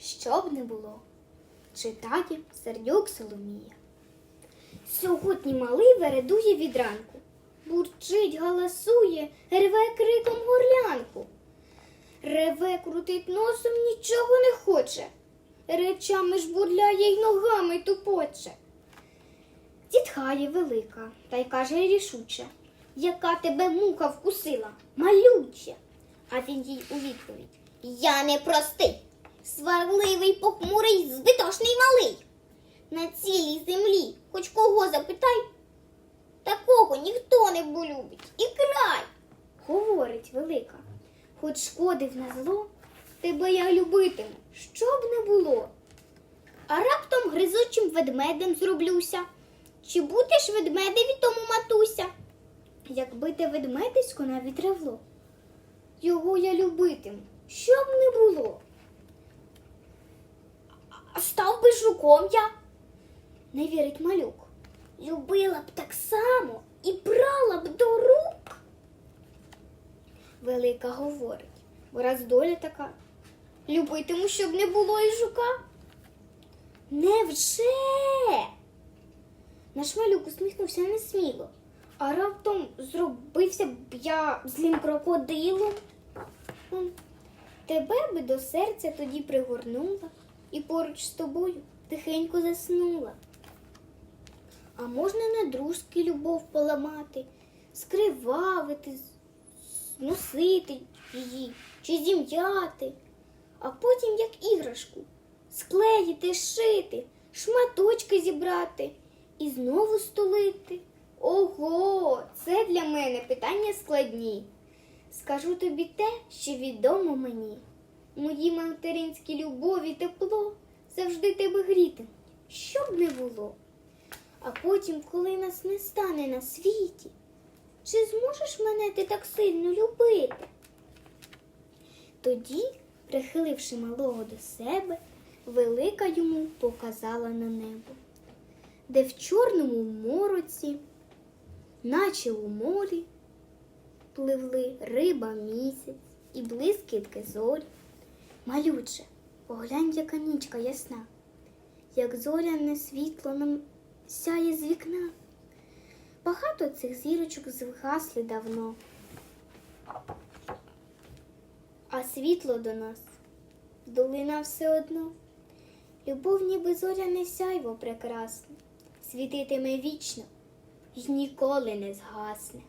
щоб не було. Читає Сердюк Соломія. Сьогодні малий вередує від ранку. Бурчить, галасує, реве криком горлянку. Реве крутить носом, нічого не хоче. Речами ж бурляє й ногами тупоче. Зітхає велика та й каже рішуче, яка тебе мука вкусила, малюче. А він їй у відповідь Я не простий, сварливий, похмурий, збитошний малий. На цілій землі хоч кого запитай, такого ніхто не полюбить і край. Говорить велика, хоч шкодив на зло, тебе я любитиму, що б не було. А раптом гризучим ведмедем зроблюся. Чи будеш ведмедеві тому матуся? Якби те ведмедисько навіть ревло, його я любитиму, що б не було. А став би жуком я, не вірить малюк. Любила б так само і брала б до рук. Велика говорить, бо раз доля така. Любитиму, щоб не було і жука. Невже? Наш малюк усміхнувся несміло, а раптом зробився б я злим крокодилом. Тебе би до серця тоді пригорнула і поруч з тобою тихенько заснула. А можна на дружки любов поламати, скривавити, з- носити її чи зім'яти, а потім, як іграшку, склеїти, шити, шматочки зібрати і знову столити. Ого, це для мене питання складні. Скажу тобі те, що відомо мені. Мої материнські любові тепло завжди тебе грітимуть, що б не було. А потім, коли нас не стане на світі, чи зможеш мене ти так сильно любити? Тоді, прихиливши малого до себе, велика йому показала на небо, де в чорному мороці, наче у морі, пливли риба місяць і блискітки зорі. Малюче, поглянь, яка нічка ясна, як зоряне світло нам сяє з вікна. Багато цих зірочок згасли давно, а світло до нас долина все одно. Любов, ніби зоряне сяйво прекрасне, світитиме вічно й ніколи не згасне.